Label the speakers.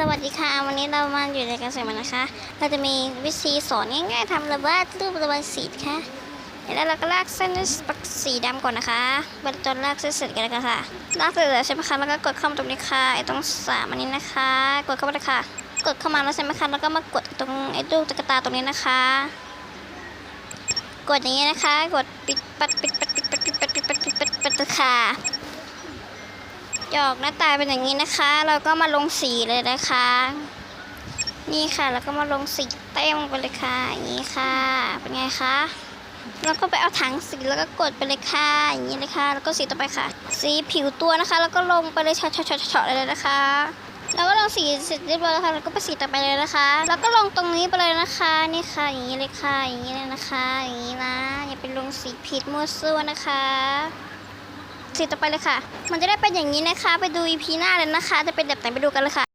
Speaker 1: สวัสดีค่ะ วันนี้เรามาอยู่ในการสอนนะคะ เราจะมีวิธีสอนง่ายๆทำระเบิดรูประเบายสีค่ะแล้วเราก็ลากเส้นปักสีดำก่อนนะคะบรรจนลากเส้นเสร็จกันแล้วค่ะลากเสร็จแล้วใช่ไหมคะแล้วก็กดเข้ามาตรงนี้ค่ะไอ้ตรงสามอันนี้นะคะ กดเข้ามาเลยค่ะ กดเข้ามาแล้วใช่ไหมคะแล้วก็มากดตรงไอ้รูปตุ๊กตาตรงนี้นะคะ กดอย่างนี้นะคะ กดปิดปัดปิดปัดปิดปัดปิดปัดปิดปัดปิดปัดปิดปัดค่ะ หยอกหน้าตาเป็นอย่างนี้นะคะ เราก็มาลงสีเลยนะคะ นี่ค่ะแล้วก็มาลงสีเต็มไปเลยค่ะอย่างนี้ค่ะ เป็นไงคะแล้วก็ไปเอาถังสีแล้วก็กดไปเลยค่ะอย่างนี้เลยค่ะ แล้วก็สีต่อไปค่ะ สีผิวตัวนะคะ แล้วก็ลงไปเลยเฉาะๆๆๆเลยนะคะแล้วก็ลงสีเสร็จเรียบร้อยแล้วค่ะแล้วก็ไปสีต่อไปเลยนะคะ แล้วก็ลงตรงนี้ไปเลยนะคะนี่ค่ะอย่างนี้เลยค่ะอย่างนี้เลยนะคะ อย่างนี้นะอย่าไปลงสีผิดมั่วซั่วนะคะ สีต่อไปเลยค่ะ มันจะได้เป็นอย่างนี้นะคะ ไปดูอีพีหน้าเลยนะคะ จะเป็นแบบไหนไปดูกันเลยค่ะ